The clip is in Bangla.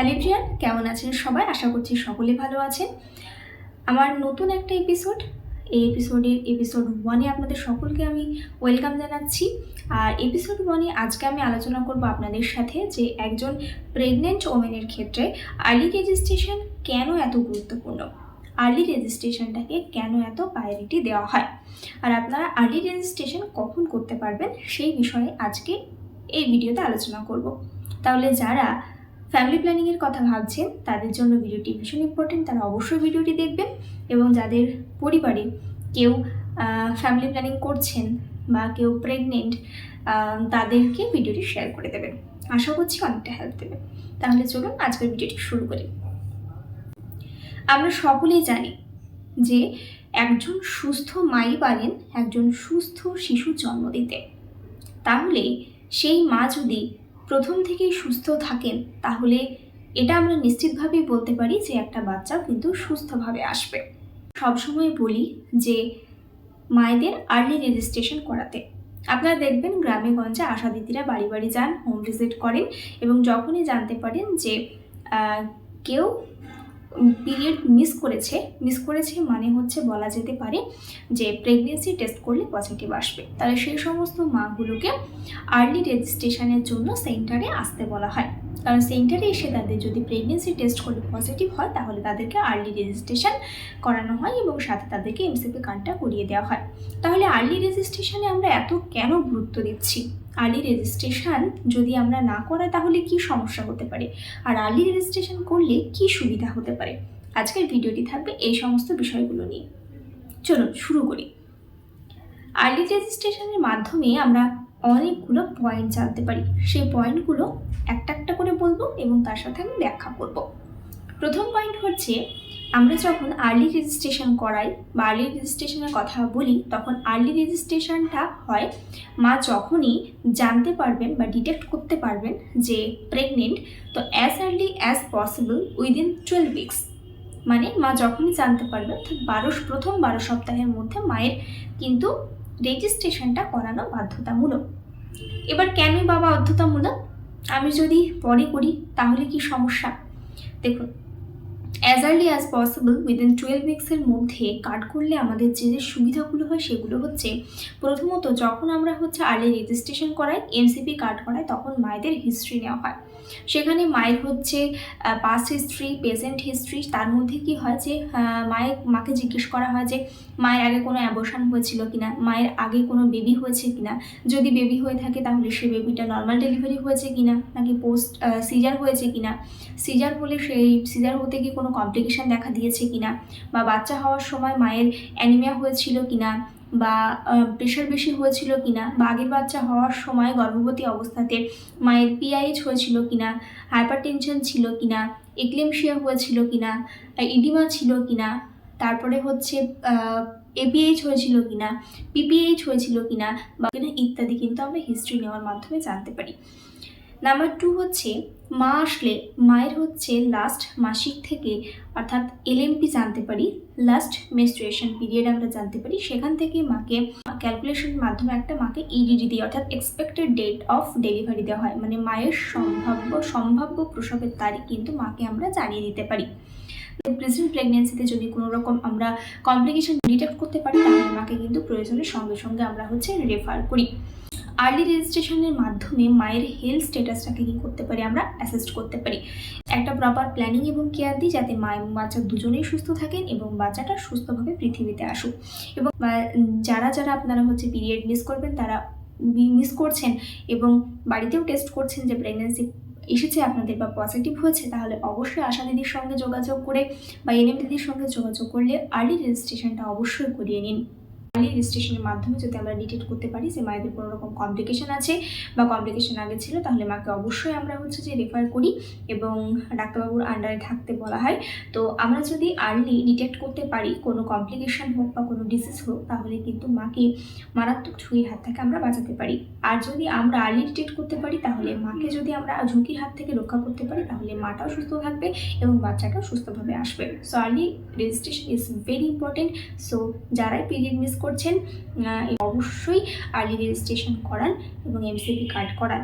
হ্যালো কেমন আছেন সবাই? আশা করছি সকলে ভালো আছেন। আমার নতুন একটা এপিসোড এই এপিসোডের এপিসোড ওয়ানে আপনাদের সকলকে আমি ওয়েলকাম জানাচ্ছি। আর এপিসোড ওয়ানে আজকে আমি আলোচনা করব আপনাদের সাথে যে একজন প্রেগনেন্ট ওমেনের ক্ষেত্রে আর্লি রেজিস্ট্রেশন কেন এত গুরুত্বপূর্ণ? আর্লি রেজিস্ট্রেশনটাকে কেন এত প্রায়োরিটি দেওয়া হয়? আর আপনারা আর্লি রেজিস্ট্রেশন কখন করতে পারবেন সেই বিষয়ে আজকে এই ভিডিওতে আলোচনা করব। তাহলে যারা ফ্যামিলি প্ল্যানিংয়ের কথা ভাবছেন, তাদের জন্য ভিডিওটি ভীষণ ইম্পর্টেন্ট তারা অবশ্যই ভিডিওটি দেখবেন এবং যাদের পরিবারে কেউ ফ্যামিলি প্ল্যানিং করছেন বা কেউ প্রেগনেন্ট তাদেরকে ভিডিওটি শেয়ার করে দেবেন। আশা করছি অনেকটা হেল্প দেবে। তাহলে চলুন আজকের ভিডিওটি শুরু করি। আমরা সকলেই জানি যে একজন সুস্থ মাই পারেন একজন সুস্থ শিশু জন্ম দিতে। তাহলে সেই মা যদি প্রথম থেকেই সুস্থ থাকেন, তাহলে এটা আমরা নিশ্চিতভাবেই বলতে পারি যে একটা বাচ্চা কিন্তু সুস্থভাবে আসবে। সবসময় বলি যে মায়েদের আর্লি রেজিস্ট্রেশন করাতে। আপনারা দেখবেন গ্রামে গঞ্জে আশা দিদিরা বাড়ি বাড়ি যান হোম ভিজিট করেন এবং যখনই জানতে পারেন যে কেউ পিরিয়ড মিস করেছে মিস করেছে মানে হচ্ছে বলা যেতে পারে যে প্রেগনেন্সি টেস্ট করলে পজিটিভ আসবে। তাহলে সেই সমস্ত মাগুলোকে আর্লি রেজিস্ট্রেশনের জন্য সেন্টারে আসতে বলা হয়। কারণ সেন্টারে এসে তাদের যদি প্রেগনেন্সি টেস্ট করলে পজিটিভ হয়, তাহলে তাদেরকে আর্লি রেজিস্ট্রেশন করানো হয় এবং সাথে তাদেরকে এমসিপি কার্ডটা করিয়ে দেওয়া হয়। তাহলে আর্লি রেজিস্ট্রেশনে আমরা এত কেন গুরুত্ব দিচ্ছি? আর্লি রেজিস্ট্রেশন যদি আমরা না করাই, তাহলে কি সমস্যা হতে পারে? আর আর্লি রেজিস্ট্রেশন করলে কি সুবিধা হতে পারে? আজকের ভিডিওটি থাকবে এই সমস্ত বিষয়গুলো নিয়ে। চলুন, শুরু করি। আর্লি রেজিস্ট্রেশনের মাধ্যমে আমরা অনেকগুলো পয়েন্ট জানতে পারি। সেই পয়েন্টগুলো একটা একটা করে বলব এবং তার সাথে আমি ব্যাখ্যা করব। প্রথম পয়েন্ট হচ্ছে, আমরা যখন আর্লি রেজিস্ট্রেশন করাই বা আর্লি রেজিস্ট্রেশনের কথা বলি, তখন আর্লি রেজিস্ট্রেশনটা হয় মা যখনই জানতে পারবেন বা ডিটেক্ট করতে পারবেন যে প্রেগনেন্ট তো as early as possible within twelve weeks মানে মা যখনই জানতে পারবেন অর্থাৎ বারো, প্রথম বারো সপ্তাহের মধ্যে মায়ের কিন্তু রেজিস্ট্রেশনটা করানো বাধ্যতামূলক। এবার কেনই বাবা বাধ্যতামূলক? আমি যদি পরে করি, তাহলে কি সমস্যা? দেখুন as early as possible within twelve উইক্সের মধ্যে কাট করলে আমাদের যে যে সুবিধাগুলো হয়, সেগুলো হচ্ছে, প্রথমত যখন আমরা হচ্ছে আর্লি রেজিস্ট্রেশন করাই এমসিপি কার্ড করাই, তখন মায়েদের হিস্ট্রি নেওয়া হয়। সেখানে মায়ের হচ্ছে পাস্ট হিস্ট্রি প্রেজেন্ট হিস্ট্রি তার মধ্যে কি হয় যে মায়ের, মাকে জিজ্ঞেস করা হয় যে, মায়ের আগে কোনো অ্যাবর্শন হয়েছিল কিনা? মায়ের আগে কোনো বেবি হয়েছে কিনা? যদি বেবি হয়ে থাকে তাহলে সেই বেবিটা নর্মাল ডেলিভারি হয়েছে কিনা? নাকি পোস্ট সিজার হয়েছে কিনা? সিজার হলে সেই সিজার হতে গিয়ে কোনো কমপ্লিকেশন দেখা দিয়েছে কিনা? বা বাচ্চা হওয়ার সময় মায়ের অ্যানিমিয়া হয়েছিল কিনা? বা প্রেশার বেশি হয়েছিল কিনা বা আগের বাচ্চা হওয়ার সময় গর্ভবতী অবস্থাতে মায়ের পিআইএইচ হয়েছিল কিনা হাইপার টেনশন ছিল কিনা এক্লেমশিয়া হয়েছিল কিনা ইডিমা ছিল কিনা, তারপরে হচ্ছে এপিএইচ হয়েছিল কিনা পিপিএইচ হয়েছিল কিনা বা, ইত্যাদি কিন্তু আমরা হিস্ট্রি নেওয়ার মাধ্যমে জানতে পারি। নাম্বার টু হচ্ছে, মা আসলে মায়ের হচ্ছে লাস্ট মাসিক থেকে অর্থাৎ এলএমপি জানতে পারি লাস্ট মেনস্ট্রুয়েশন পিরিয়ড আমরা জানতে পারি। সেখান থেকে মাকে ক্যালকুলেশনের মাধ্যমে একটা মাকে ইডিডি দিয়ে, অর্থাৎ এক্সপেক্টেড ডেট অফ ডেলিভারি দেওয়া হয়। মানে মায়ের সম্ভাব্য সম্ভাব্য প্রসবের তারিখ কিন্তু মাকে আমরা জানিয়ে দিতে পারি। প্রেজেন্ট প্রেগনেন্সিতে যদি কোনো রকম আমরা কমপ্লিকেশন ডিটেক্ট করতে পারি, তাহলে মাকে কিন্তু প্রয়োজনের সঙ্গে সঙ্গে আমরা হচ্ছে রেফার করি। আর্লি রেজিস্ট্রেশনের মাধ্যমে মায়ের হেলথ স্ট্যাটাসটাকে কী করতে পারি, আমরা অ্যাসেস্ট করতে পারি। একটা প্রপার প্ল্যানিং এবং কেয়ার দিই যাতে মা এবং বাচ্চা দুজনেই সুস্থ থাকেন এবং বাচ্চাটা সুস্থভাবে পৃথিবীতে আসুক। এবং যারা যারা আপনারা হচ্ছে পিরিয়ড মিস করবেন, তারা মিস করছেন এবং বাড়িতেও টেস্ট করছেন যে প্রেগনেন্সি এসেছে আপনাদের বা পজিটিভ হয়েছে, তাহলে অবশ্যই আশা দিদির সঙ্গে যোগাযোগ করে বা এনএম দিদির সঙ্গে যোগাযোগ করলে আর্লি রেজিস্ট্রেশনটা অবশ্যই করিয়ে নিন। আর্লি রেজিস্ট্রেশনের মাধ্যমে যদি আমরা ডিটেক্ট করতে পারি যে মায়েদের কোনো রকম কমপ্লিকেশন আছে বা কমপ্লিকেশন আগে ছিল, তাহলে মাকে অবশ্যই আমরা হচ্ছে যে রেফার করি এবং ডাক্তারবাবুর আন্ডারে থাকতে বলা হয়। তো আমরা যদি আর্লি ডিটেক্ট করতে পারি কোনো কমপ্লিকেশন হোক বা কোনো ডিজিজ হোক, তাহলে কিন্তু মাকে মারাত্মক ঝুঁকির হাত থেকে আমরা বাঁচাতে পারি। আর যদি আমরা আর্লি ডিটেক্ট করতে পারি, তাহলে মাকে যদি আমরা ঝুঁকির হাত থেকে রক্ষা করতে পারি, তাহলে মাটাও সুস্থ থাকবে এবং বাচ্চাটাও সুস্থভাবে আসবে। So early registration is very important so যারাই পিরিয়ড মিস করছেন অবশ্যই আর্লি রেজিস্ট্রেশন করান এবং এমসিপি কার্ড করান।